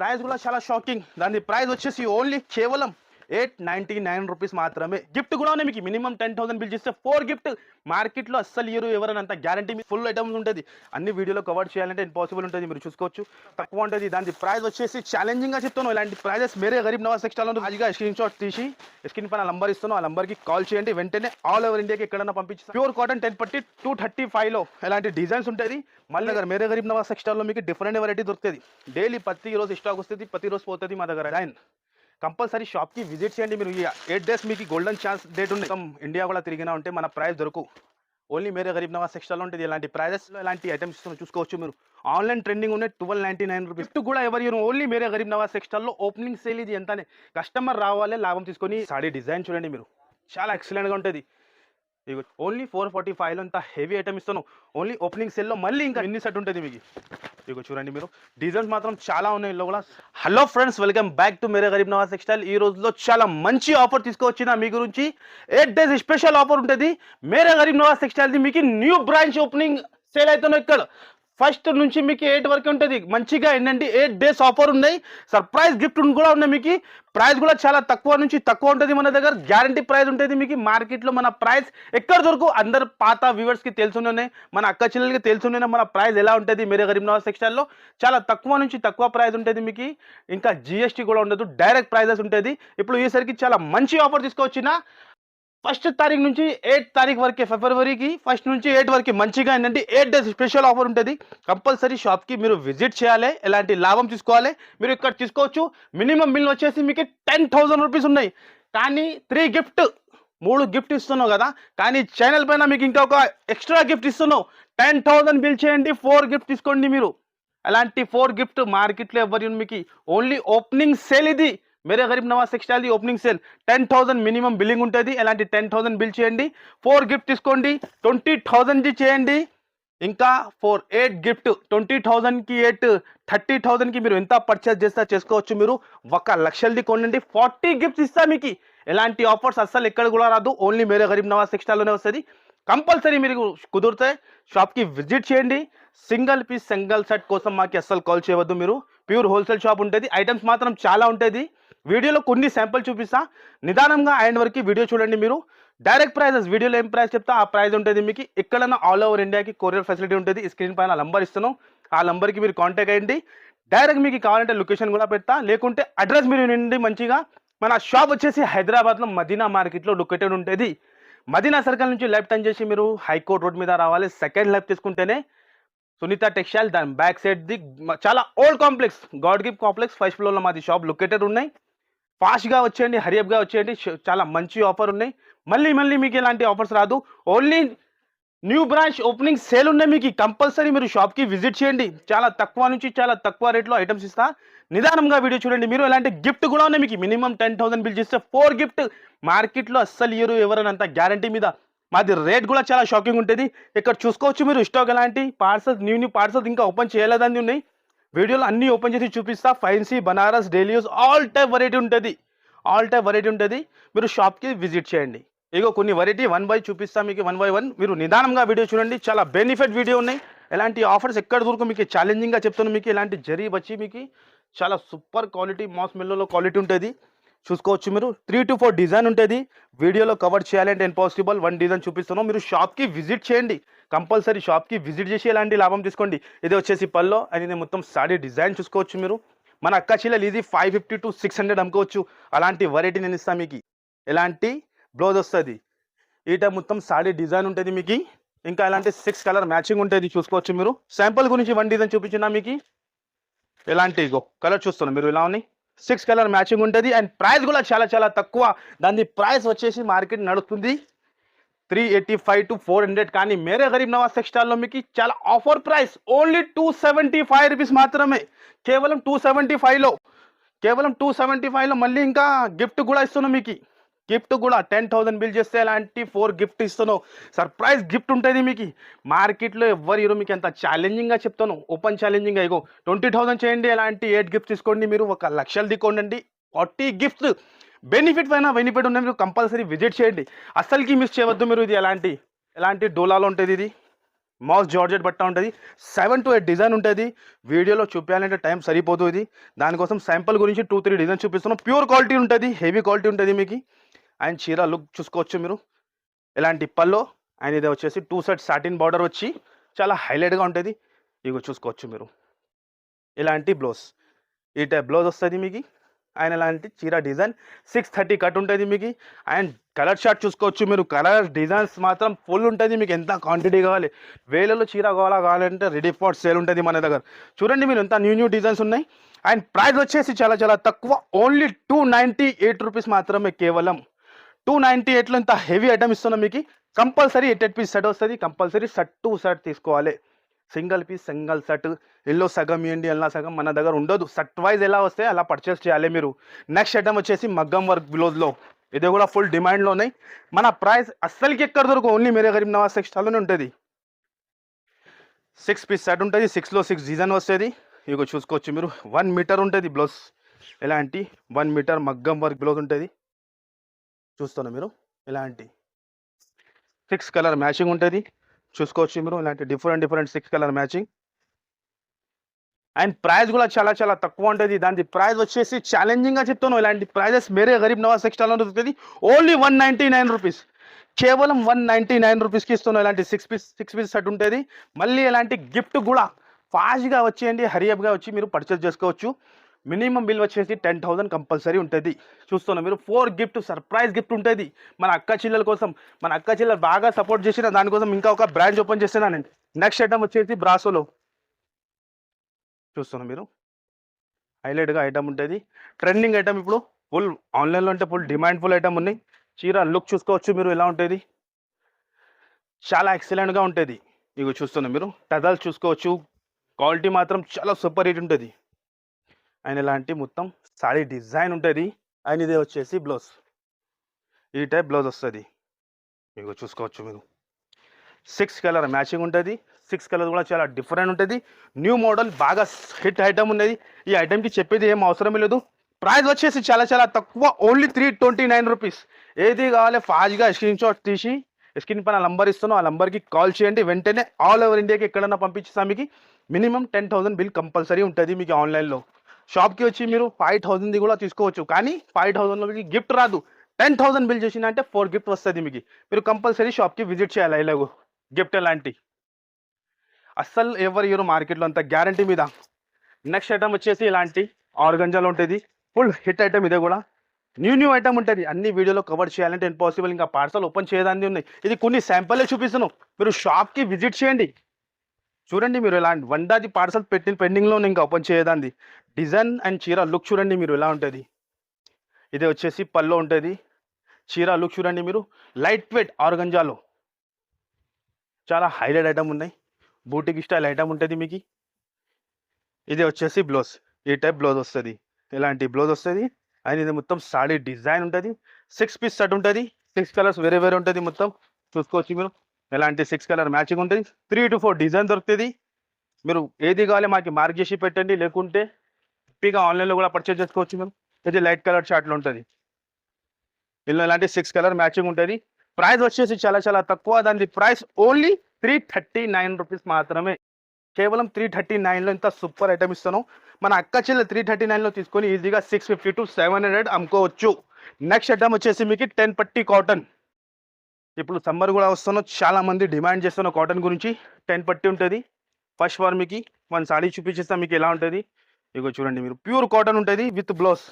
Price కూడా చాలా shocking. దాని ప్రైస్ వచ్చేసి ఓన్లీ కేవలం ఎయిట్ నైన్టీ నైన్ రూపీస్ మాత్రమే గిఫ్ట్ కూడా ఉన్నాయి మీకు. మినిమం టెన్ థౌసండ్ బిల్ చేస్తే ఫోర్ గిఫ్ట్. మార్కెట్లో అస్సలు ఇయరు ఎవరైనా అంత గ్యారంటీ ఫుల్ ఐటమ్స్ ఉంటుంది. అన్ని వీడియోలో కవర్ చేయాలంటే ఇంపాసిబుల్ ఉంటుంది మీరు చూసుకోవచ్చు. తక్కువ ఉంటుంది. దాని ప్రైస్ వచ్చేసి ఛాలెంజింగ్గా చెప్తాను ఇలాంటి ప్రైజెస్ మేరే గరీబ్ నవాజ్ సెక్స్టాల్ రాజుగా స్క్రీన్ షాట్ తీసి స్క్రీన్ పైన నంబర్ ఇస్తాను ఆ నంబర్కి కాల్ చేయండి. వెంటనే ఆల్ ఓవర్ ఇండియాకి ఎక్కడైనా పంపించి ప్యూర్ కాటన్ టెన్ పట్టి టూ థర్టీ ఫైవ్లో ఇలాంటి డిజైన్స్ ఉంటుంది మళ్ళీ దగ్గర మేరే గరీబ్ నవాజ్ సెక్స్టాల్లో మీకు డిఫరెంట్ వెరైటీ దొరుకుతుంది డైలీ ప్రతి రోజు స్టాక్ వస్తుంది ప్రతి రోజు పోతుంది మా దగ్గర. లైన్ కంపల్సరీ షాప్కి విజిట్ చేయండి మీరు. ఈ ఎయిట్ డేస్ మీకు గోల్డెన్ ఛాన్స్ డేట్ ఉంది. ఇండియా కూడా తిరిగినా ఉంటే మన ప్రైస్ దొరకు. ఓన్లీ మేరే గరీబ్ నవాజ్ సెక్షన్లో ఉంటుంది. ఇలాంటి ప్రైజెస్లో ఇలాంటి ఐటమ్స్ చూసుకోవచ్చు మీరు. ఆన్లైన్ ట్రెండింగ్ ఉన్నాయి. Twelve ninety nine rupees. కూడా ఎవరు ఓన్లీ మేరే గరీబ్ నవాజ్ సెక్షన్లో ఓపెనింగ్ సేల్ ఇది. ఎంతనే కస్టమర్ రావాలి లాభం తీసుకొని. సాడీ డిజైన్ చూడండి మీరు. చాలా ఎక్సలెంట్గా ఉంటుంది. ఇగో ఓన్లీ ఫోర్ ఫార్టీ ఫైవ్లో ఇంత హెవీ ఐటమ్ ఇస్తాను ఓన్లీ ఓపెనింగ్ సెల్లో మళ్ళీ ఇంకా ఎన్ని సెట్ ఉంటుంది మీకు? ఇగో చూడండి మీరు. డిజైన్స్ మాత్రం చాలా ఉన్నాయి ఇందులో కూడా hello friends welcome back to Mere Garib Nawaz textile ఈ రోజులో చాలా మంచి ఆఫర్ తీసుకొచ్చిన మీ గురించి ఎయిట్ డేస్ స్పెషల్ ఆఫర్ ఉంటుంది. మేరే గరీబ్ నవాజ్ టెక్స్టైల్ది మీకు న్యూ బ్రాంచ్ ఓపెనింగ్ సేల్ అవుతున్నాయి ఇక్కడ. ఫస్ట్ నుంచి మీకు ఎయిట్ వరకు ఉంటుంది? మంచిగా ఏంటంటే ఎయిట్ డేస్ ఆఫర్ ఉన్నాయి? సర్ప్రైజ్ గిఫ్ట్ కూడా ఉన్నాయి మీకు. ప్రైస్ కూడా చాలా తక్కువ నుంచి తక్కువ ఉంటుంది మన దగ్గర. గ్యారంటీ ప్రైస్ ఉంటుంది మీకు. మార్కెట్లో మన ప్రైస్ ఎక్కడ దొరకు? అందరు పాత వ్యూవర్స్కి తెలుసునే మన అక్క చెల్లెలకి తెలుసునే మన ప్రైస్ ఎలా ఉంటుంది? మీరే గరీబ్ నవాజ్ సెక్షన్లో చాలా తక్కువ నుంచి తక్కువ ప్రైస్ ఉంటుంది మీకు. ఇంకా జిఎస్టీ కూడా ఉండదు. డైరెక్ట్ ప్రైజెస్ ఉంటుంది. ఇప్పుడు ఈసరికి చాలా మంచి ఆఫర్ తీసుకొచ్చిన ఫస్ట్ తారీఖు నుంచి ఎయిట్ తారీఖు వరకే ఫిబ్రవరికి ఫస్ట్ నుంచి ఎయిట్ వరకు మంచిగా ఏంటంటే ఎయిట్ డేస్ స్పెషల్ ఆఫర్ ఉంటుంది. కంపల్సరీ షాప్కి మీరు విజిట్ చేయాలి. ఎలాంటి లాభం తీసుకోవాలి మీరు ఇక్కడ తీసుకోవచ్చు మినిమం బిల్ వచ్చేసి మీకు టెన్ థౌసండ్ రూపీస్ ఉన్నాయి. కానీ త్రీ గిఫ్ట్ మూడు గిఫ్ట్ ఇస్తున్నావు కదా. కానీ ఛానల్ పైన మీకు ఇంకా ఒక ఎక్స్ట్రా గిఫ్ట్ ఇస్తున్నావు. టెన్ థౌసండ్ బిల్ చేయండి. ఫోర్ గిఫ్ట్ తీసుకోండి మీరు. అలాంటి ఫోర్ గిఫ్ట్ మార్కెట్లో ఎవరి మీకు. ఓన్లీ ఓపెనింగ్ సేల్ ఇది. Mere Garib Nawaz textile opening sale ten thousand minimum billing ఉంటుంది అలాంటి టెన్ థౌసండ్ బిల్ చేయండి ఫోర్ గిఫ్ట్ తీసుకోండి ట్వంటీ థౌసండ్ది చేయండి ఇంకా ఫోర్ ఎయిట్ గిఫ్ట్ ట్వంటీ థౌసండ్కి ఎయిట్ థర్టీ థౌసండ్కి మీరు ఎంత పర్చేస్ చేస్తా చేసుకోవచ్చు మీరు? ఒక లక్షలది కొనండి. ఫార్టీ గిఫ్ట్స్ ఇస్తా మీకు. ఎలాంటి ఆఫర్స్ అస్సలు ఎక్కడ కూడా రాదు. ఓన్లీ మేరే గరీబ్ నవాజ్ టెక్స్టైల్లోనే వస్తుంది. కంపల్సరీ మీరు కుదిరితే షాప్కి విజిట్ చేయండి. సింగిల్ పీస్ సింగిల్ సెట్ కోసం మాకు అస్సలు కాల్ చేయవద్దు మీరు. ప్యూర్ హోల్సేల్ షాప్ ఉంటుంది. ఐటమ్స్ మాత్రం చాలా ఉంటుంది. వీడియోలో కొన్ని శాంపుల్ చూపిస్తా. నిదానంగా ఆయన వరకు వీడియో చూడండి మీరు. డైరెక్ట్ ప్రైజెస్ వీడియోలో ఏం ప్రైస్ చెప్తా? ఆ ప్రైస్ ఉంటుంది మీకు. ఎక్కడైనా ఆల్ ఓవర్ ఇండియాకి కొరియర్ ఫెసిలిటీ ఉంటుంది. స్క్రీన్ పైన నంబర్ ఇస్తాను ఆ నంబర్కి మీరు కాంటాక్ట్ అయ్యండి. డైరెక్ట్ మీకు కావాలంటే లొకేషన్ కూడా పెడతా. లేకుంటే అడ్రస్ మీరు వినండి మంచిగా. మన షాప్ వచ్చేసి హైదరాబాద్లో మదీనా మార్కెట్లో లొకేటెడ్ ఉంటుంది. మదీనా సర్కిల్ నుంచి లెఫ్ట్ టర్న్ చేసి మీరు హైకోర్ట్ రోడ్ మీద రావాలి. సెకండ్ లెఫ్ట్ తీసుకుంటేనే సునీత టెక్స్టైల్ దాని బ్యాక్ సైడ్ ది చాలా old complex God gift complex first ఫ్లోర్లో మాది షాప్ లొకేటెడ్ ఉన్నాయి. ఫాస్ట్గా వచ్చేయండి హరియప్గా వచ్చేయండి చాలా మంచి ఆఫర్ ఉన్నాయి. మళ్ళీ మళ్ళీ మీకు ఇలాంటి ఆఫర్స్ రాదు. Only new branch opening sale ఉన్నాయి మీకు. కంపల్సరీ మీరు షాప్కి విజిట్ చేయండి. చాలా తక్కువ నుంచి చాలా తక్కువ రేట్లో ఐటమ్స్ ఇస్తా. నిదానంగా వీడియో చూడండి. మీరు ఇలాంటి గిఫ్ట్ కూడా ఉన్నాయి మీకు. మినిమం టెన్ థౌసండ్ బిల్ చేస్తే ఫోర్ గిఫ్ట్ మార్కెట్లో అస్సలు ఇయరు ఎవరనంత గ్యారంటీ మీద. మాది రేట్ కూడా చాలా షాకింగ్ ఉంటుంది. ఇక్కడ చూసుకోవచ్చు మీరు. స్టాక్ ఎలాంటి పార్సల్స్ న్యూ న్యూ పార్సల్స్ ఇంకా ఓపెన్ చేయలేదని ఉన్నాయి. వీడియోలు అన్ని ఓపెన్ చేసి చూపిస్తా. Fancy Banaras daily use all type variety ఉంటుంది. ఆల్ టైప్ వెరైటీ ఉంటుంది. మీరు షాప్కి విజిట్ చేయండి. ఇగో కొన్ని వెరైటీ వన్ బై చూపిస్తా మీకు వన్ బై వన్ మీరు నిదానంగా వీడియో చూడండి. చాలా బెనిఫిట్ వీడియో ఉన్నాయి. ఎలాంటి ఆఫర్స్ ఎక్కడ దూరకు మీకు ఛాలెంజింగ్గా చెప్తాను మీకు. ఇలాంటి జరీ వచ్చి మీకు చాలా సూపర్ క్వాలిటీ మాస్ మిల్లలో క్వాలిటీ ఉంటుంది. చూసుకోవచ్చు మీరు. త్రీ టు ఫోర్ డిజైన్ ఉంటుంది. వీడియోలో కవర్ చేయాలంటే ఇంపాసిబుల్ వన్ డిజైన్ చూపిస్తున్నాం. మీరు షాప్కి విజిట్ చేయండి. కంపల్సరీ షాప్కి విజిట్ చేసి ఎలాంటి లాభం తీసుకోండి. ఇది వచ్చేసి పల్లో. అది మొత్తం సాడీ డిజైన్ చూసుకోవచ్చు మీరు. మన అక్క చీలలు ఇది five fifty to six hundred అమ్ముకోవచ్చు. అలాంటి వెరైటీ నేను ఇస్తాను మీకు. ఎలాంటి? బ్లౌజ్ వస్తుంది. ఈట మొత్తం సాడీ డిజైన్ ఉంటుంది మీకు. ఇంకా ఇలాంటి సిక్స్ కలర్ మ్యాచింగ్ ఉంటుంది. చూసుకోవచ్చు మీరు. శాంపుల్ గురించి వన్ డిజైన్ చూపించిన మీకు. ఎలాంటి? కలర్ చూస్తున్నాం. మీరు ఇలా ఉన్నాయి? సిక్స్ కలర్ మ్యాచింగ్ ఉంటుంది అండ్ ప్రైస్ కూడా చాలా చాలా తక్కువ. దాని ప్రైస్ వచ్చేసి మార్కెట్ నడుస్తుంది. Three eighty five to four hundred కానీ మేరే గరీబ్ నవాజ్ టెక్స్టైల్లో మీకు చాలా offer price. Only two seventy five rupees మాత్రమే. కేవలం టూ సెవెంటీ ఫైవ్లో కేవలం టూ సెవెంటీ ఫైవ్లో మళ్ళీ ఇంకా గిఫ్ట్ కూడా ఇస్తున్నాం మీకు. గిఫ్ట్ కూడా టెన్ థౌసండ్ బిల్ చేస్తే ఎలాంటి ఫోర్ గిఫ్ట్ ఇస్తున్నావు? సర్ప్రైజ్ గిఫ్ట్ ఉంటుంది మీకు. మార్కెట్లో ఎవరు ఇరు మీకు ఎంత ఛాలెంజింగ్గా చెప్తాను. ఓపెన్ ఛాలెంజింగ్ ఇగో ట్వంటీ థౌసండ్ చేయండి ఎలాంటి ఎయిట్ గిఫ్ట్స్ తీసుకోండి మీరు ఒక లక్షలు తీసుకోండి ఫార్టీ గిఫ్ట్స్ బెనిఫిట్ పైన బెనిఫిట్ ఉన్న మీరు కంపల్సరీ విజిట్ చేయండి. అస్సలకి మిస్ చేయవద్దు మీరు ఇది ఎలాంటి ఎలాంటి డోలాలో ఉంటుంది ఇది. మౌస్ జార్జెట్ బట్ట ఉంటుంది. సెవెన్ టు ఎయిట్ డిజైన్ ఉంటుంది. వీడియోలో చూపించాలంటే టైం సరిపోతుంది దానికోసం శాంపుల్ గురించి టూ త్రీ డిజైన్ చూపిస్తున్నాం. ప్యూర్ క్వాలిటీ ఉంటుంది. హెవీ క్వాలిటీ ఉంటుంది మీకు. అండ్ చీర లుక్ చూసుకోవచ్చు మీరు. ఇలాంటి పల్లో అండ్ ఇది వచ్చేసి టూ సెట్ సాటిన్ బార్డర్ వచ్చి చాలా హైలైట్గా ఉంటుంది. ఇవి చూసుకోవచ్చు మీరు. ఇలాంటి బ్లౌజ్ ఈ టైప్ బ్లౌజ్ వస్తుంది మీకు. అండ్ ఇలాంటి చీర డిజైన్ సిక్స్ థర్టీ కట్ ఉంటుంది మీకు. అండ్ కలర్ షార్ట్ చూసుకోవచ్చు మీరు. కలర్ డిజైన్స్ మాత్రం ఫుల్ ఉంటుంది మీకు. ఎంత క్వాంటిటీ కావాలి? వేలలో చీర కావాలా? కావాలంటే రెడీ ఫార్ సేల్ ఉంటుంది మన దగ్గర. చూడండి మీరు ఎంత న్యూ న్యూ డిజైన్స్ ఉన్నాయి. అండ్ ప్రైస్ వచ్చేసి చాలా చాలా తక్కువ. Only two ninety eight rupees మాత్రమే కేవలం టూ నైంటీ ఎయిట్లో ఇంత హెవీ ఐటమ్ ఇస్తున్నాం మీకు. Compulsory eight eight piece set వస్తుంది. కంపల్సరీ సెట్ టూ సెట్ తీసుకోవాలి. Single piece single set yellow సగం ఇవ్వండి ఎలా సగం మన దగ్గర ఉండదు. సెట్ వైజ్ ఎలా వస్తే అలా పర్చేస్ చేయాలి మీరు. నెక్స్ట్ ఐటమ్ వచ్చేసి మగ్గం వర్క్ బ్లౌజ్లో. ఇది కూడా ఫుల్ డిమాండ్లో ఉన్నాయి. మన ప్రైస్ అస్సలకి ఎక్కడ దొరకు ఓన్లీ మీరే గరీబ్ నవాజ్ సెక్షన్లోనే ఉంటుంది. సిక్స్ పీస్ సెట్ ఉంటుంది. సిక్స్లో సిక్స్ డిజైన్ వస్తుంది. ఇక చూసుకోవచ్చు మీరు. వన్ మీటర్ ఉంటుంది బ్లౌజ్. ఎలాంటి? వన్ మీటర్ మగ్గం వర్క్ బ్లౌజ్ ఉంటుంది. చూస్తున్నా మీరు? ఇలాంటి సిక్స్ కలర్ మ్యాచింగ్ ఉంటుంది. చూసుకోవచ్చు మీరు. ఇలాంటి different different six colour matching and price కూడా చాలా చాలా తక్కువ ఉంటుంది. దాని ప్రైస్ వచ్చేసి ఛాలెంజింగ్గా చెప్తాను ఇలాంటి ప్రైజెస్ మేరే గరీబ్ నవాజ్ సెక్షన్లో దొరుకుతుంది. Only one ninety nine rupees కేవలం వన్ నైంటీ నైన్ రూపీస్కి ఇస్తున్నాం ఇలాంటి six piece six piece set ఉంటుంది. మళ్ళీ ఇలాంటి గిఫ్ట్ కూడా ఫాస్ట్గా వచ్చేయండి. హరియప్గా వచ్చి మీరు పర్చేస్ చేసుకోవచ్చు. మినిమం బిల్ వచ్చేసి టెన్ థౌసండ్ కంపల్సరీ ఉంటుంది. చూస్తున్నాం మీరు ఫోర్ గిఫ్ట్ సర్ప్రైజ్ గిఫ్ట్ ఉంటుంది. మన అక్క చెల్లెల కోసం మన అక్క చెల్లెలు బాగా సపోర్ట్ చేసిన దానికోసం ఇంకా ఒక బ్రాంచ్ ఓపెన్ చేస్తున్నానండి నెక్స్ట్ ఐటమ్ వచ్చేసి బ్రాసోలో. చూస్తున్నాం మీరు. హైలైట్గా ఐటమ్ ఉంటుంది. ట్రెండింగ్ ఐటమ్ ఇప్పుడు ఫుల్ ఆన్లైన్లో అంటే ఫుల్ డిమాండ్ ఫుల్ ఐటమ్ ఉన్నాయి. చీర లుక్ చూసుకోవచ్చు మీరు ఎలా ఉంటుంది. చాలా ఎక్సలెంట్గా ఉంటుంది. మీకు చూస్తున్నాం మీరు. టజల్స్ చూసుకోవచ్చు. క్వాలిటీ మాత్రం చాలా సూపర్ హిట్ ఉంటుంది. అండ్ ఇలాంటి మొత్తం సారీ డిజైన్ ఉంటుంది. అండ్ ఇది వచ్చేసి బ్లౌజ్. ఈ టైప్ బ్లౌజ్ వస్తుంది. మీకు చూసుకోవచ్చు మీరు. సిక్స్ కలర్ మ్యాచింగ్ ఉంటుంది. సిక్స్ కలర్ కూడా చాలా డిఫరెంట్ ఉంటుంది. న్యూ మోడల్ బాగా హిట్ ఐటమ్ ఉన్నది. ఈ ఐటమ్కి చెప్పేది ఏం అవసరం లేదు. ప్రైస్ వచ్చేసి చాలా చాలా తక్కువ. Only three twenty nine rupees. ఏది కావాలి ఫాస్ట్గా స్క్రీన్ షాట్ తీసి స్క్రీన్ పైన నంబర్ ఇస్తాను ఆ నంబర్కి కాల్ చేయండి. వెంటనే ఆల్ ఓవర్ ఇండియాకి ఎక్కడన్నా పంపించేస్తాం మీకు. Minimum ten thousand bill compulsory ఉంటుంది మీకు ఆన్లైన్లో. షాప్కి వచ్చి మీరు ఫైవ్ థౌసండ్ది కూడా తీసుకోవచ్చు. కానీ ఫైవ్ థౌజండ్లో మీకు గిఫ్ట్ రాదు. టెన్ థౌసండ్ బిల్ చేసిన అంటే ఫోర్ గిఫ్ట్ వస్తుంది మీకు. మీరు కంపల్సరీ షాప్కి విజిట్ చేయాలి ఇలాగో గిఫ్ట్ ఎలాంటి. అస్సలు ఎవరు ఇయరు మార్కెట్లో అంత గ్యారంటీ మీద. నెక్స్ట్ ఐటమ్ వచ్చేసి ఇలాంటి ఆర్గంజాలు ఉంటుంది. ఫుల్ హిట్ ఐటమ్ ఇదే కూడా. న్యూ న్యూ ఐటమ్ ఉంటుంది. అన్ని వీడియోలో కవర్ చేయాలంటే ఇంపాసిబుల్ ఇంకా పార్సల్ ఓపెన్ చేయడానికి ఉన్నాయి. ఇది కొన్ని శాంపుల్లే చూపిస్తాను మీరు షాప్కి విజిట్ చేయండి. చూడండి మీరు ఇలాంటి వందాది పార్సల్ పెట్టిన పెండింగ్లో ఇంకా ఓపెన్ చేయదాంది డిజైన్ అండ్ చీర లుక్ చూడండి మీరు ఎలా ఉంటుంది. ఇది వచ్చేసి పల్లో ఉంటుంది. చీర లుక్ చూడండి మీరు. లైట్ వెయిట్ ఆరుగంజాలో. చాలా హైలైట్ ఐటమ్ ఉన్నాయి. బూటిక్ స్టైల్ ఐటమ్ ఉంటుంది మీకు. ఇది వచ్చేసి బ్లౌజ్. ఈ టైప్ బ్లౌజ్ వస్తుంది. ఇలాంటి బ్లౌజ్ వస్తుంది? అండ్ ఇది మొత్తం సాడీ డిజైన్ ఉంటుంది. సిక్స్ పీస్ సెట్ ఉంటుంది. సిక్స్ కలర్స్ వేరే వేరే ఉంటుంది మొత్తం. చూసుకోవచ్చు మీరు. ఇలాంటి సిక్స్ కలర్ మ్యాచింగ్ ఉంటుంది. త్రీ టు ఫోర్ డిజైన్ దొరుకుతుంది. మీరు ఏది కావాలి మాకు మార్క్ చేసి పెట్టండి. లేకుంటే హ్యాపీగా ఆన్లైన్లో కూడా పర్చేజ్ చేసుకోవచ్చు మీరు ఇది లైట్ కలర్ షార్ట్లో ఉంటుంది. ఇందులో ఇలాంటి సిక్స్ కలర్ మ్యాచింగ్ ఉంటుంది. ప్రైస్ వచ్చేసి చాలా చాలా తక్కువ. దాని price only three thirty nine rupees మాత్రమే. కేవలం త్రీ థర్టీ నైన్లో ఇంత సూపర్ ఐటమ్ ఇస్తాను మన అక్క చెల్లె త్రీ థర్టీ నైన్లో తీసుకొని ఈజీగా six fifty to seven hundred అమ్ముకోవచ్చు. నెక్స్ట్ ఐటమ్ వచ్చేసి మీకు టెన్ పట్టి కాటన్ ఇప్పుడు సమ్మర్ కూడా వస్తున్నా చాలా మంది డిమాండ్ చేస్తున్న కాటన్ గురించి. టెన్ పట్టి ఉంటుంది. ఫస్ట్ వార్ మీకు వన్ సాడీ చూపించేస్తాం మీకు ఎలా ఉంటుంది. ఇగో చూడండి మీరు. ప్యూర్ కాటన్ ఉంటుంది విత్ బ్లౌజ్.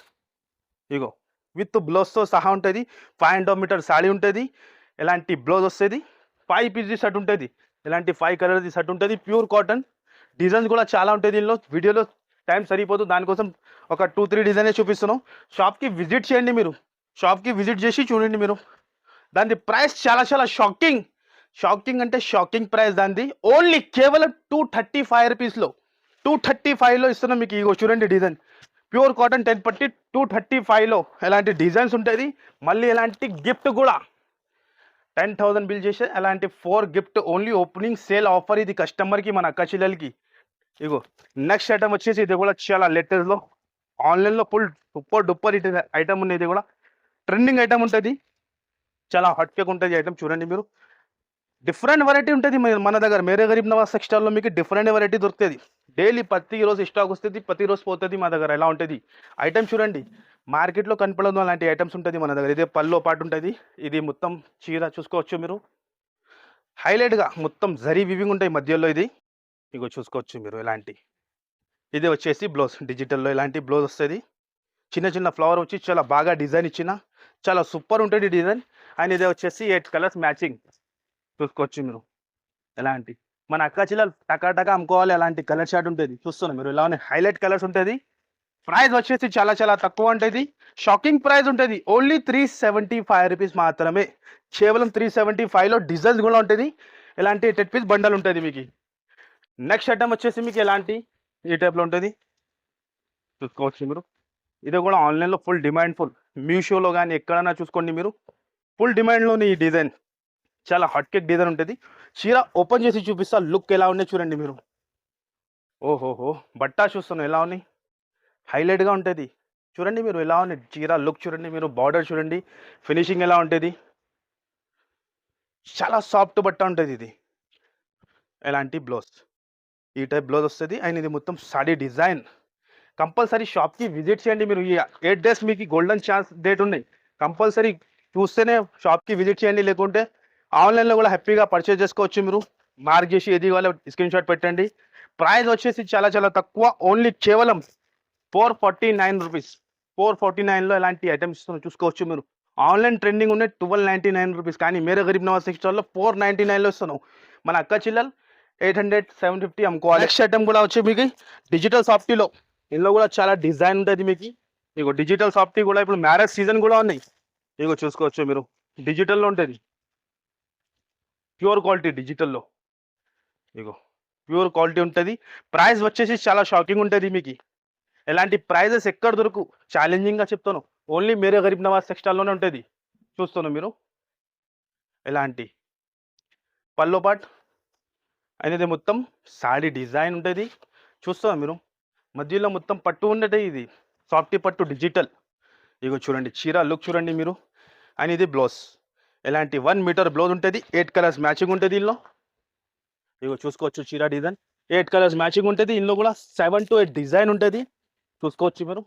ఇగో విత్ బ్లౌజ్తో సహా ఉంటుంది. Five and half meter sari ఉంటుంది. ఎలాంటి బ్లౌజ్ వస్తుంది? ఫైవ్ పీజీ షర్ట్ ఉంటుంది. ఎలాంటి ఫైవ్ కలర్ది షర్ట్ ఉంటుంది. Pure cotton. డిజైన్స్ కూడా చాలా ఉంటాయి దీనిలో. వీడియోలో టైం సరిపోదు. దానికోసం ఒక టూ త్రీ డిజైనే చూపిస్తున్నాం. షాప్కి విజిట్ చేయండి మీరు. షాప్కి విజిట్ చేసి చూడండి మీరు. దాని ప్రైస్ చాలా చాలా షాకింగ్ షాకింగ్ అంటే షాకింగ్ ప్రైస్ దానిది. ఓన్లీ కేవలం టూ థర్టీ ఫైవ్ రూపీస్లో టూ థర్టీ ఫైవ్లో ఇస్తున్నాం మీకు ఇగో చూడండి డిజైన్. ప్యూర్ కాటన్ టెన్ పట్టి టూ థర్టీ ఫైవ్లో ఎలాంటి డిజైన్స్ ఉంటుంది. మళ్ళీ ఎలాంటి గిఫ్ట్ కూడా టెన్ థౌసండ్ బిల్ చేసే అలాంటి four gift only opening sale offer ఇది కస్టమర్కి మన అక్క చెల్లెలకి. ఇగో నెక్స్ట్ ఐటమ్ వచ్చేసి ఇది కూడా చాలా లేటెస్ట్లో ఆన్లైన్లో full super duper hit item ఉంది ఇది కూడా. ట్రెండింగ్ ఐటమ్ ఉంటుంది. చాలా హాట్ కేక్ ఉంటుంది ఐటమ్ చూడండి మీరు. డిఫరెంట్ వెరైటీ ఉంటుంది మన- దగ్గర. మేరే గరీబ్ నవాజ్ సెక్షన్లో మీకు డిఫరెంట్ వెరైటీ దొరుకుతుంది. డైలీ ప్రతి రోజు స్టాక్ వస్తుంది ప్రతిరోజు పోతుంది మా దగ్గర. ఎలా ఉంటుంది? ఐటమ్ చూడండి. మార్కెట్లో కనపడదు అలాంటి ఐటమ్స్ ఉంటుంది మన దగ్గర. ఇదే పల్లో పాటు ఉంటుంది. ఇది మొత్తం చీర చూసుకోవచ్చు మీరు. హైలైట్గా మొత్తం జరీ వివింగ్ ఉంటాయి మధ్యలో ఇది. ఇగో చూసుకోవచ్చు మీరు ఇలాంటి ఇది వచ్చేసి బ్లౌజ్. డిజిటల్లో ఇలాంటి బ్లౌజ్ వస్తుంది. చిన్న చిన్న ఫ్లవర్ వచ్చి చాలా బాగా డిజైన్ ఇచ్చిన. చాలా సూపర్ ఉంటుంది డిజైన్ అండ్ ఇది వచ్చేసి ఎయిట్ కలర్స్ మ్యాచింగ్ చూసుకోవచ్చు మీరు. ఎలాంటి? మన అక్క చిల్లలు టకాటకా అమ్ముకోవాలి అలాంటి కలర్ షార్ట్ ఉంటుంది. చూస్తున్నాం మీరు ఇలానే హైలైట్ కలర్స్ ఉంటుంది. ప్రైస్ వచ్చేసి చాలా చాలా తక్కువ ఉంటుంది. షాకింగ్ ప్రైస్ ఉంటుంది. Only three seventy five rupees మాత్రమే. కేవలం త్రీ సెవెంటీ ఫైవ్లో డిజైన్స్ కూడా ఉంటుంది. ఇలాంటి టెట్ పీస్ బండల్ ఉంటుంది మీకు. నెక్స్ట్ ఐటమ్ వచ్చేసి మీకు ఎలాంటి? ఈ టైప్లో ఉంటుంది. చూసుకోవచ్చు మీరు. ఇది కూడా ఆన్లైన్లో ఫుల్ డిమాండ్ ఫుల్ మీషోలో కానీ ఎక్కడైనా చూసుకోండి మీరు. ఫుల్ డిమాండ్లోని ఈ డిజైన్ చాలా హాట్ కేక్ డిజైన్ ఉంటుంది. చీర ఓపెన్ చేసి చూపిస్తా. లుక్ ఎలా ఉన్నాయి చూడండి మీరు. ఓహోహో బట్టా చూస్తున్నాం ఎలా ఉన్నాయి? హైలైట్గా ఉంటుంది. చూడండి మీరు ఎలా ఉంది చీర లుక్ చూడండి మీరు. బార్డర్ చూడండి. ఫినిషింగ్ ఎలా ఉంటుంది? చాలా సాఫ్ట్ బట్ట ఉంటుంది ఇది. ఎలాంటి బ్లౌజ్? ఈ టైప్ బ్లౌజ్ వస్తుంది. అండ్ ఇది మొత్తం సాడీ డిజైన్. కంపల్సరీ షాప్కి విజిట్ చేయండి మీరు. ఈ ఎయిట్ డేస్ మీకు గోల్డెన్ ఛాన్స్ డేట్ ఉన్నాయి. కంపల్సరీ చూస్తేనే షాప్కి విజిట్ చేయండి. లేకుంటే ఆన్లైన్లో కూడా హ్యాపీగా పర్చేజ్ చేసుకోవచ్చు మీరు. మార్క్ చేసి ఏది కావాలో స్క్రీన్ షాట్ పెట్టండి. ప్రైస్ వచ్చేసి చాలా చాలా తక్కువ. ఓన్లీ కేవలం four forty nine rupees four forty నైన్లో ఎలాంటి ఐటమ్స్ ఇస్తున్నారో చూసుకోవచ్చు మీరు. ఆన్లైన్ ట్రెండింగ్ ఉన్నాయి ట్వెల్వ్ నైంటీ నైన్ రూపీస్ కానీ మేరే గరీబ్ నవాజ్ సెక్షన్లో ఫోర్ నైంటీ నైన్లో ఇస్తున్నాం. మన అక్క చిల్లలు ఎయిట్ హండ్రెడ్ సెవెన్ ఫిఫ్టీ అమ్ముకోవాలి. నెక్స్ట్ ఐటమ్ కూడా వచ్చి మీకు డిజిటల్ సాఫ్టీలో ఇందులో కూడా చాలా డిజైన్ ఉంటుంది మీకు. మీకు డిజిటల్ సాఫ్టీ కూడా ఇప్పుడు మ్యారేజ్ సీజన్ కూడా ఉన్నాయి. మీకు చూసుకోవచ్చు మీరు. డిజిటల్లో ఉంటుంది. ప్యూర్ క్వాలిటీ డిజిటల్లో. ఇగో ప్యూర్ క్వాలిటీ ఉంటుంది. ప్రైస్ వచ్చేసి చాలా షాకింగ్ ఉంటుంది మీకు. ఎలాంటి ప్రైజెస్ ఎక్కడ దొరకు ఛాలెంజింగ్గా చెప్తాను. ఓన్లీ మీరే గరీబ్ నవాజ్ సెక్షన్లోనే ఉంటుంది. చూస్తాను మీరు. ఎలాంటి? పల్లో పాట్ అనేది మొత్తం సాడీ డిజైన్ ఉంటుంది. చూస్తాను మీరు? మధ్యలో మొత్తం పట్టు ఉండటే ఇది. సాఫ్టీ పట్టు డిజిటల్. ఇగో చూడండి చీర లుక్ చూడండి మీరు. అండ్ ఇది బ్లౌజ్. ఎలాంటి వన్ మీటర్ బ్లౌజ్ ఉంటుంది ఎయిట్ కలర్స్ మ్యాచింగ్ ఉంటుంది దీనిలో ఇగో చూసుకోవచ్చు చీర డిజైన్ ఎయిట్ కలర్స్ మ్యాచింగ్ ఉంటుంది ఇందులో కూడా సెవెన్ టు ఎయిట్ డిజైన్ ఉంటుంది. చూసుకోవచ్చు మీరు.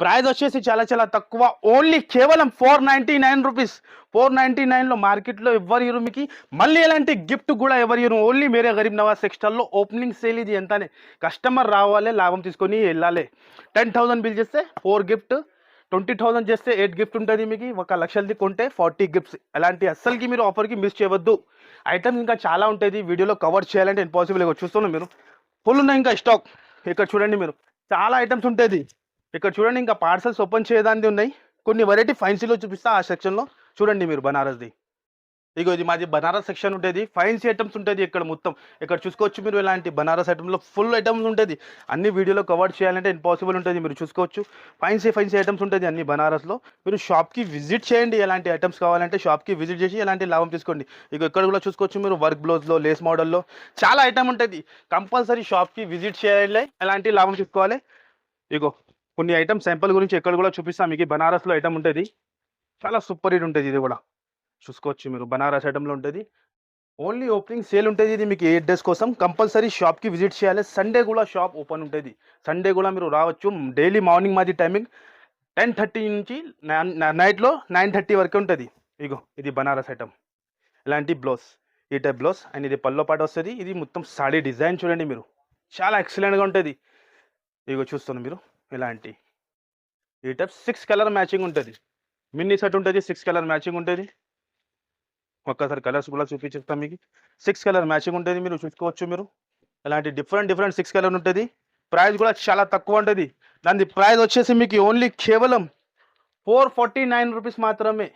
ప్రైస్ వచ్చేసి చాలా చాలా తక్కువ. ఓన్లీ కేవలం four ninety nine rupees four ninety నైన్లో మార్కెట్లో ఎవరు ఇరు మీకు. మళ్ళీ ఎలాంటి గిఫ్ట్ కూడా ఎవరు ఇరు ఓన్లీ మీరే గరీబ్ నవాజ్ సెక్స్టల్లో ఓపెనింగ్ సేల్ ఇది. ఎంతనే? కస్టమర్ రావాలి లాభం తీసుకొని వెళ్ళాలి. టెన్ థౌసండ్ బిల్ చేస్తే ఫోర్ గిఫ్ట్ ట్వంటీ థౌసండ్ చేస్తే ఎయిట్ గిఫ్ట్ ఉంటుంది మీకు ఒక లక్షలది కొంటే ఫార్టీ గిఫ్ట్స్. అలాంటి అస్సలకి మీరు ఆఫర్కి మిస్ చేయవద్దు. ఐటమ్స్ ఇంకా చాలా ఉంటుంది వీడియోలో కవర్ చేయాలంటే ఇంపాసిబుల్ ఇక చూస్తున్నాం మీరు. ఫుల్ ఉన్నాయి ఇంకా స్టాక్ ఇక్కడ చూడండి మీరు. చాలా ఐటమ్స్ ఉంటుంది ఇక్కడ చూడండి ఇంకా పార్సల్స్ ఓపెన్ చేయడానికి ఉన్నాయి. కొన్ని వెరైటీ ఫైన్సీలో చూపిస్తా ఆ సెక్షన్లో చూడండి మీరు బనారస్ది. ఇగో ఇది మాది బనారస్ సెక్షన్ ఉంటుంది ఫైన్సీ ఐటమ్స్ ఉంటుంది ఇక్కడ మొత్తం. ఇక్కడ చూసుకోవచ్చు మీరు ఇలాంటి బనారస్ ఐటమ్లో ఫుల్ ఐటమ్స్ ఉంటుంది. అన్ని వీడియోలో కవర్ చేయాలంటే ఇంపాసిబుల్ ఉంటుంది మీరు చూసుకోవచ్చు. ఫైన్సీ ఫైన్సీ ఐటమ్స్ ఉంటుంది అన్ని బనారస్లో మీరు షాప్కి విజిట్ చేయండి ఎలాంటి ఐటమ్స్ కావాలంటే షాప్కి విజిట్ చేసి ఎలాంటి లాభం తీసుకోండి. ఇక ఇక్కడ కూడా చూసుకోవచ్చు మీరు వర్క్ బ్లౌజ్లో లేస్ మోడల్లో చాలా ఐటమ్ ఉంటుంది. కంపల్సరీ షాప్కి విజిట్ చేయాలి ఎలాంటి లాభం తీసుకోవాలి. ఇగో కొన్ని ఐటమ్స్ శాంపుల్ గురించి ఎక్కడ కూడా చూపిస్తాం మీకు బనారస్లో ఐటమ్ ఉంటుంది. చాలా సూపర్ హిట్ ఉంటుంది ఇది కూడా. చూసుకోవచ్చు మీరు. బనారస్ ఐటెంలో ఉంటుంది. ఓన్లీ ఓపెనింగ్ సేల్ ఉంటుంది. ఇది మీకు ఎయిట్ డేస్ కోసం. కంపల్సరీ షాప్కి విజిట్ చేయాలి. సండే కూడా షాప్ ఓపెన్ ఉంటుంది. సండే కూడా మీరు రావచ్చు. డైలీ మార్నింగ్ మాది టైమింగ్ టెన్ థర్టీ నుంచి నైట్లో నైన్ థర్టీ వరకు ఉంటుంది. ఇగో ఇది బనారస్ ఐటమ్ ఇలాంటి బ్లౌజ్. ఈ టైప్ బ్లౌజ్. అండ్ ఇది పల్లో పాట వస్తుంది. ఇది మొత్తం సాడీ డిజైన్ చూడండి మీరు. చాలా ఎక్సలెంట్గా ఉంటుంది. ఇగో చూస్తున్నారు మీరు. ఇలాంటి. ఈ టైప్ సిక్స్ కలర్ మ్యాచింగ్ ఉంటుంది. మినీ సెట్ ఉంటుంది. సిక్స్ కలర్ మ్యాచింగ్ ఉంటుంది. ఒక్కసారి కలర్స్ కూడా చూపించేస్తాం మీకు. సిక్స్ కలర్ మ్యాచింగ్ ఉంటుంది మీరు చూసుకోవచ్చు మీరు. ఇలాంటి డిఫరెంట్ డిఫరెంట్ సిక్స్ కలర్ ఉంటుంది. ప్రైస్ కూడా చాలా తక్కువ ఉంటుంది. దాని ప్రైస్ వచ్చేసి మీకు ఓన్లీ కేవలం ఫోర్ ఫార్టీ నైన్ రూపీస్ మాత్రమే.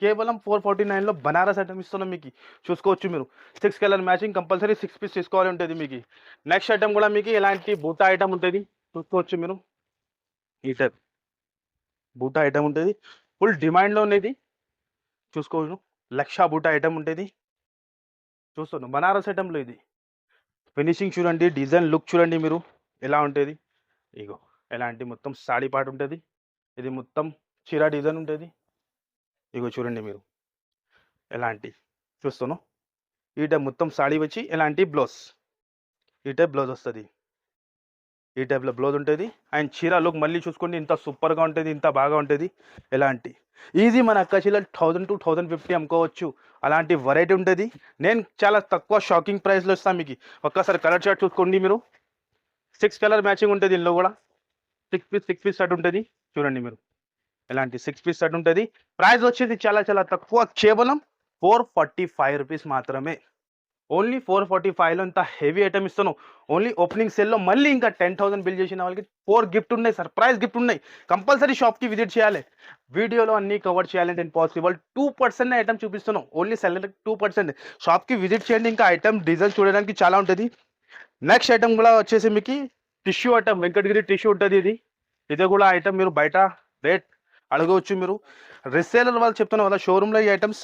కేవలం ఫోర్ ఫార్టీ నైన్లో బనారస్ ఐటమ్ ఇస్తున్నాం మీకు. చూసుకోవచ్చు మీరు. Six colour matching compulsory six piece తీసుకోవాలి ఉంటుంది మీకు. నెక్స్ట్ ఐటమ్ కూడా మీకు ఇలాంటి బూటా ఐటమ్ ఉంటుంది. చూసుకోవచ్చు మీరు. ఈ టైప్ బూటా ఐటమ్ ఉంటుంది. ఫుల్ డిమాండ్లో ఉండేది చూసుకోవచ్చు. లక్షా బూటా ఐటమ్ ఉంటుంది? చూస్తున్నాం బనారస్ ఐటెంలో ఇది. ఫినిషింగ్ చూడండి డిజైన్ లుక్ చూడండి మీరు ఎలా ఉంటుంది? ఇగో ఎలాంటి మొత్తం సాడీ పాట ఉంటుంది? ఇది మొత్తం చీర డిజైన్ ఉంటుంది? ఇగో చూడండి మీరు ఎలాంటి చూస్తున్నాం. ఈ టైప్ మొత్తం సాడీ వచ్చి ఎలాంటి బ్లౌజ్? ఈ టైప్ బ్లౌజ్ వస్తుంది. ఈ టైప్లో బ్లౌజ్ ఉంటుంది. అండ్ చీర లుక్ మళ్ళీ చూసుకోండి ఇంత సూపర్గా ఉంటుంది ఇంత బాగా ఉంటుంది. ఎలాంటి? ఈజీ మన అక్క చీరలు థౌజండ్ టు థౌజండ్ ఫిఫ్టీ అమ్ముకోవచ్చు. అలాంటి వెరైటీ ఉంటుంది. నేను చాలా తక్కువ షాకింగ్ ప్రైస్లో ఇస్తాను మీకు. ఒక్కసారి కలర్ షర్ట్ చూసుకోండి మీరు. సిక్స్ కలర్ మ్యాచింగ్ ఉంటుంది దీనిలో కూడా. Six piece six piece shirt ఉంటుంది. చూడండి మీరు. ఇలాంటి సిక్స్ పీస్ షర్ట్ ఉంటుంది. ప్రైస్ వచ్చేది చాలా చాలా తక్కువ. కేవలం ఫోర్ ఫార్టీ ఫైవ్ రూపీస్ మాత్రమే. ఓన్లీ ఫోర్ ఫార్టీ ఫైవ్లో ఇంత హెవీ ఐటమ్ ఇస్తాను ఓన్లీ ఓపెనింగ్ సెల్లో మళ్ళీ ఇంకా టెన్ థౌసండ్ బిల్ చేసిన వాళ్ళకి ఫోర్ గిఫ్ట్ ఉన్నాయి సర్ప్రైజ్ గిఫ్ట్ ఉన్నాయి. కంపల్సరీ షాప్కి విజిట్ చేయాలి. వీడియోలో అన్ని కవర్ చేయాలంటే పాసిబుల్ టూ పర్సెంట్ ఐటమ్ చూపిస్తున్నాం. ఓన్లీ సెలెక్ట్ టూ పర్సెంట్ షాప్కి విజిట్ చేయండి ఇంకా ఐటమ్ డిజైన్ చూడడానికి చాలా ఉంటుంది. నెక్స్ట్ ఐటమ్ కూడా వచ్చేసి మీకు టిష్యూ ఐటమ్. వెంకటగిరి టిష్యూ ఉంటుంది ఇది. ఇది కూడా ఐటమ్ మీరు బయట రేట్ అడగవచ్చు మీరు. రిసేలర్ వాళ్ళు చెప్తున్నారు వాళ్ళ షోరూంలో ఈ items.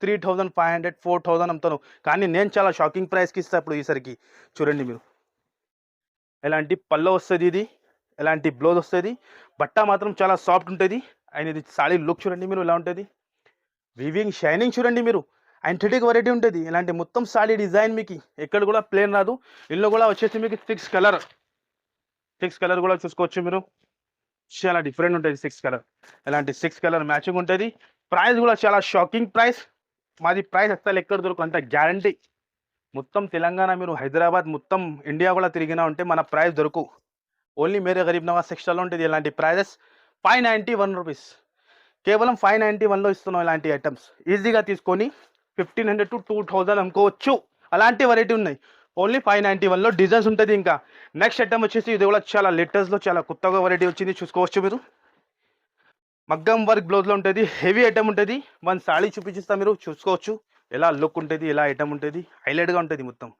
Three thousand five hundred four thousand అమ్ముతాను. కానీ నేను చాలా షాకింగ్ ప్రైస్కి ఇస్తాను ఇప్పుడు ఈసరికి. చూడండి మీరు. ఎలాంటి పళ్ళ వస్తుంది ఇది ఎలాంటి బ్లౌజ్ వస్తుంది బట్ట మాత్రం చాలా సాఫ్ట్ ఉంటుంది. అండ్ ఇది సాడీ లుక్ చూడండి మీరు ఎలా ఉంటుంది. వివింగ్ షైనింగ్ చూడండి మీరు. యాంథెటిక్ వెరైటీ ఉంటుంది. ఇలాంటి మొత్తం సాడీ డిజైన్ మీకు ఎక్కడ కూడా ప్లేన్ రాదు. ఇందులో కూడా వచ్చేసి మీకు సిక్స్ కలర్ సిక్స్ కలర్ కూడా చూసుకోవచ్చు మీరు. చాలా డిఫరెంట్ ఉంటుంది సిక్స్ కలర్ ఇలాంటి సిక్స్ కలర్ మ్యాచింగ్ ఉంటుంది. ప్రైస్ కూడా చాలా షాకింగ్ ప్రైస్ మాది ప్రైస్ అస్సలు ఎక్కడ దొరకదు. అంత గ్యారంటీ మొత్తం తెలంగాణ మీరు హైదరాబాద్ మొత్తం ఇండియా కూడా తిరిగినా ఉంటే మన ప్రైస్ దొరకు ఓన్లీ మేరే గరీబ్ నవాజ్ సెక్షన్లో ఉంటుంది ఇలాంటి prices five ninety one rupees కేవలం ఫైవ్ నైంటీ వన్లో ఇస్తున్నాం ఇలాంటి ఐటమ్స్ ఈజీగా తీసుకొని fifteen hundred to two thousand అనుకోవచ్చు. అలాంటి వెరైటీ ఉన్నాయి. ఓన్లీ ఫైవ్ నైంటీ వన్లో డిజైన్స్ ఉంటుంది ఇంకా. నెక్స్ట్ ఐటమ్ వచ్చేసి ఇది కూడా చాలా లేటెస్ట్లో చాలా కొత్తగా వెరైటీ వచ్చింది. చూసుకోవచ్చు మీరు. మగ్గం వర్క్ బ్లౌజ్లో ఉంటుంది హెవీ ఐటమ్ ఉంటుంది. వన్ సాడీ చూపించిస్తా మీరు చూసుకోవచ్చు. ఎలా లుక్ ఉంటుంది ఎలా ఐటమ్ ఉంటుంది హైలైట్గా ఉంటుంది మొత్తం.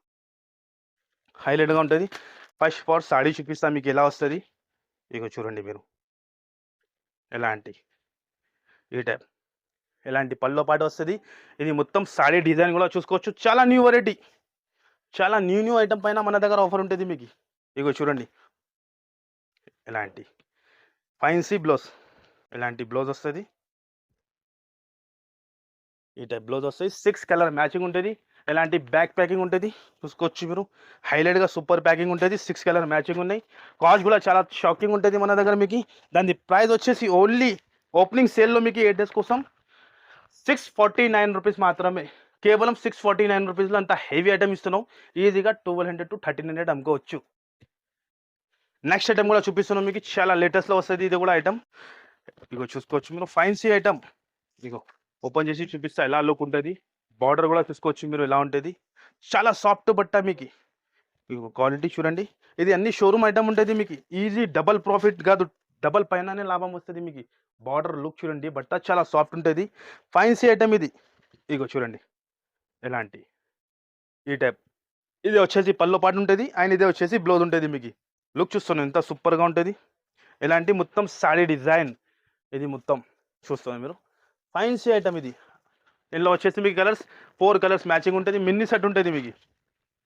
హైలైట్గా ఉంటుంది. ఫస్ట్ ఫార్ సాడీ చూపిస్తా మీకు ఎలా వస్తుంది. ఇక చూడండి మీరు. ఎలాంటి? ఈ టైప్. ఎలాంటి పళ్ళో పాటు వస్తుంది. ఇది మొత్తం సాడీ డిజైన్ కూడా చూసుకోవచ్చు. చాలా న్యూ వెరైటీ. చాలా న్యూ న్యూ ఐటమ్ పైన మన దగ్గర ఆఫర్ ఉంటుంది మీకు. ఇగో చూడండి. ఎలాంటి? Fancy blouse. ఇలాంటి బ్లౌజ్ వస్తుంది? ఈ టైప్ బ్లౌజ్ వస్తుంది. సిక్స్ కలర్ మ్యాచింగ్ ఉంటుంది. ఇలాంటి బ్యాక్ ప్యాకింగ్ ఉంటుంది? చూసుకోవచ్చు మీరు. హైలైట్గా సూపర్ ప్యాకింగ్ ఉంటుంది. సిక్స్ కలర్ మ్యాచింగ్ ఉన్నాయి. కాస్ట్ కూడా చాలా షాకింగ్ ఉంటుంది మన దగ్గర మీకు. దాని ప్రైస్ వచ్చేసి ఓన్లీ ఓపెనింగ్ సేల్లో మీకు ఎయిట్ డేస్ కోసం సిక్స్ ఫార్టీ నైన్ రూపీస్ మాత్రమే. కేవలం సిక్స్ ఫార్టీ నైన్ రూపీస్లో అంత హెవీ ఐటమ్ ఇస్తున్నాం. ఈజీగా twelve hundred to thirteen hundred అమ్ముకోవచ్చు. నెక్స్ట్ ఐటమ్ కూడా చూపిస్తున్నాం మీకు. చాలా లేటెస్ట్లో వస్తుంది. ఇది కూడా ఐటమ్. ఇగో చూసుకోవచ్చు. మీరు ఫైన్సీ ఐటమ్ ఇగో ఓపెన్ చేసి చూపిస్తా. ఎలా లుక్ ఉంటుంది? బార్డర్ కూడా చూసుకోవచ్చు మీరు ఎలా ఉంటుంది? చాలా సాఫ్ట్ బట్ట మీకు. ఇగో క్వాలిటీ చూడండి. ఇది అన్ని షోరూమ్ ఐటమ్ ఉంటుంది మీకు. ఈజీ డబల్ ప్రాఫిట్ కాదు. డబల్ పైననే లాభం వస్తుంది మీకు. బార్డర్ లుక్ చూడండి. బట్ట చాలా సాఫ్ట్ ఉంటుంది. ఫైన్సీ ఐటమ్ ఇది. ఇగో చూడండి. ఎలాంటి? ఈ టైప్ ఇది వచ్చేసి పళ్ళు పాటు ఉంటుంది. అండ్ ఇది వచ్చేసి బ్లౌజ్ ఉంటుంది మీకు. లుక్ చూస్తున్నాను. ఎంత సూపర్గా ఉంటుంది. ఇలాంటి మొత్తం సాడీ డిజైన్ ఇది మొత్తం చూస్తుంది మీరు. ఫైన్సీ ఐటమ్ ఇది. దీనిలో వచ్చేసి మీకు కలర్స్ ఫోర్ కలర్స్ మ్యాచింగ్ ఉంటుంది. మిన్ని సెట్ ఉంటుంది మీకు.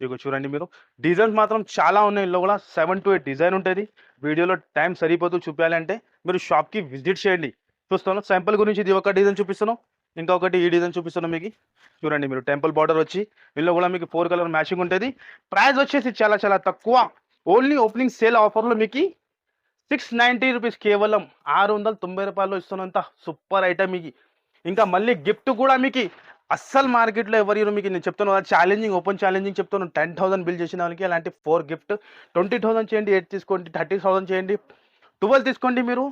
ఇక చూడండి మీరు. డిజైన్స్ మాత్రం చాలా ఉన్నాయి. ఇందులో కూడా సెవెన్ టు ఎయిట్ డిజైన్ ఉంటుంది. వీడియోలో టైం సరిపోతూ చూపించాలంటే మీరు షాప్కి విజిట్ చేయండి. చూస్తాను శాంపుల్ గురించి ఇది ఒక డిజైన్ ఇంకా ఇంకొకటి ఈ డిజైన్ చూపిస్తున్నాం మీకు. చూడండి మీరు. టెంపుల్ బార్డర్ వచ్చి ఇందులో కూడా మీకు ఫోర్ కలర్ మ్యాచింగ్ ఉంటుంది. ప్రైస్ వచ్చేసి చాలా చాలా తక్కువ. ఓన్లీ ఓపెనింగ్ సేల్ ఆఫర్లో మీకు సిక్స్ నైంటీ రూపీస్ కేవలం ఆరు వందల తొంభై రూపాయలు ఇస్తున్నంత సూపర్ ఐటమ్ మీకు ఇంకా మళ్ళీ గిఫ్ట్ కూడా మీకు అస్సలు మార్కెట్లో ఎవరు మీకు. నేను చెప్తున్నాను ఛాలెంజింగ్ ఓపెన్ ఛాలెంజింగ్ చెప్తున్నాను టెన్ థౌసండ్ బిల్ చేసిన వాళ్ళకి అలాంటి ఫోర్ గిఫ్ట్ ట్వంటీ థౌసండ్ చేయండి ఎయిట్ తీసుకోండి థర్టీ థౌసండ్ చేయండి ట్వెల్వ్ తీసుకోండి మీరు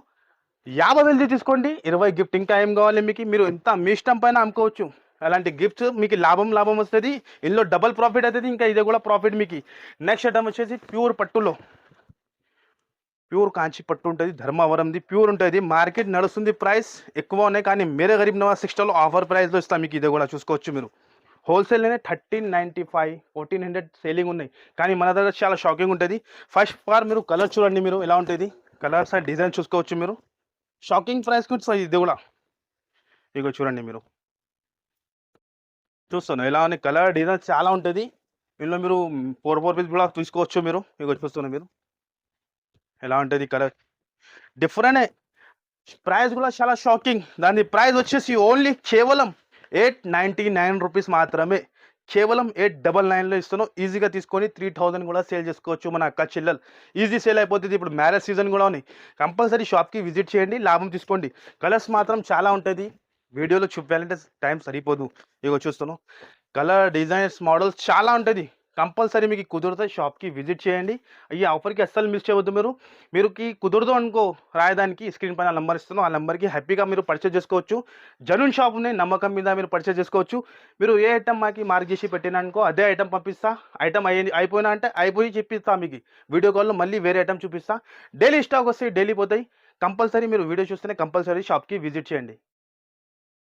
యాభై వేలు తీసుకోండి ఇరవై గిఫ్ట్ ఇంకా ఏం కావాలి మీకు. మీరు ఎంత మీ ఇష్టం పైన అమ్ముకోవచ్చు. అలాంటి గిఫ్ట్స్ మీకు లాభం లాభం వస్తుంది. ఇందులో డబల్ ప్రాఫిట్ అవుతుంది. ఇంకా ఇది కూడా ప్రాఫిట్ మీకు. నెక్స్ట్ ఐటమ్ వచ్చేసి ప్యూర్ పట్టులో. ప్యూర్ కాంచి పట్టు ఉంటుంది ధర్మవరంది ప్యూర్ ఉంటుంది. మార్కెట్ నడుస్తుంది ప్రైస్ ఎక్కువ ఉన్నాయి కానీ మీరే గరీబ్ నవాజ్ సిక్స్టర్లో ఆఫర్ ప్రైస్లో ఇస్తాం మీకు ఇది కూడా చూసుకోవచ్చు మీరు. హోల్సేల్లోనే thirteen ninety five fourteen hundred selling ఉన్నాయి కానీ మన దగ్గర చాలా షాకింగ్ ఉంటుంది. ఫస్ట్ ఫార్ మీరు కలర్ చూడండి మీరు ఎలా ఉంటుంది? కలర్స్ అండ్ డిజైన్ చూసుకోవచ్చు మీరు. షాకింగ్ ప్రైస్ కూడా ఇది కూడా. ఇగో చూడండి మీరు. చూస్తాను ఎలా ఉన్నాయి? కలర్ డిజైన్ చాలా ఉంటుంది. ఇందులో మీరు ఫోర్ ఫోర్ పీస్ కూడా తీసుకోవచ్చు మీరు. ఇగో చూస్తున్నారు మీరు. ఎలా ఉంటుంది కలర్? డిఫరెంట్ ప్రైస్ కూడా చాలా షాకింగ్ దాని ప్రైస్ వచ్చేసి ఓన్లీ కేవలం ఎయిట్ నైంటీ నైన్ రూపీస్ మాత్రమే. కేవలం ఎయిట్ డబల్ నైన్లో ఇస్తున్నాం. ఈజీగా తీసుకొని త్రీ థౌజండ్ కూడా సేల్ చేసుకోవచ్చు మన అక్క చెల్లెలు. ఈజీ సేల్ అయిపోతుంది. ఇప్పుడు మ్యారేజ్ సీజన్ కూడా ఉన్నాయి. కంపల్సరీ షాప్కి విజిట్ చేయండి. లాభం తీసుకోండి. కలర్స్ మాత్రం చాలా ఉంటుంది. వీడియోలో చూపించాలంటే టైం సరిపోదు. ఇగో చూస్తున్నాం. కలర్ డిజైన్స్ మోడల్స్ చాలా ఉంటుంది. కంపల్సరీ మీకు కుదిరితే షాప్కి విజిట్ చేయండి. ఈ ఆఫర్కి అస్సలు మిస్ చేయవద్దు మీరు. మీరుకి కుదరదు అనుకో రాయడానికి స్క్రీన్ పైన నెంబర్ ఇస్తున్నాం. ఆ నెంబర్కి హ్యాపీగా మీరు పర్చేజ్ చేసుకోవచ్చు. జనూన్ షాప్ ఉన్నాయి నమ్మకం మీద మీరు పర్చేజ్ చేసుకోవచ్చు. మీరు ఏ ఐటమ్ మాకి మార్క్ చేసి పెట్టినానుకో అదే ఐటమ్ పంపిస్తా. ఐటమ్ అయ్యింది అయిపోయినా అంటే అయిపోయి చెప్పిస్తా మీకు. వీడియో కాల్లో మళ్ళీ వేరే ఐటమ్ చూపిస్తా. డైలీ స్టాక్ వస్తాయి డైలీ పోతాయి. కంపల్సరీ మీరు వీడియో చూస్తేనే కంపల్సరీ షాప్కి విజిట్ చేయండి.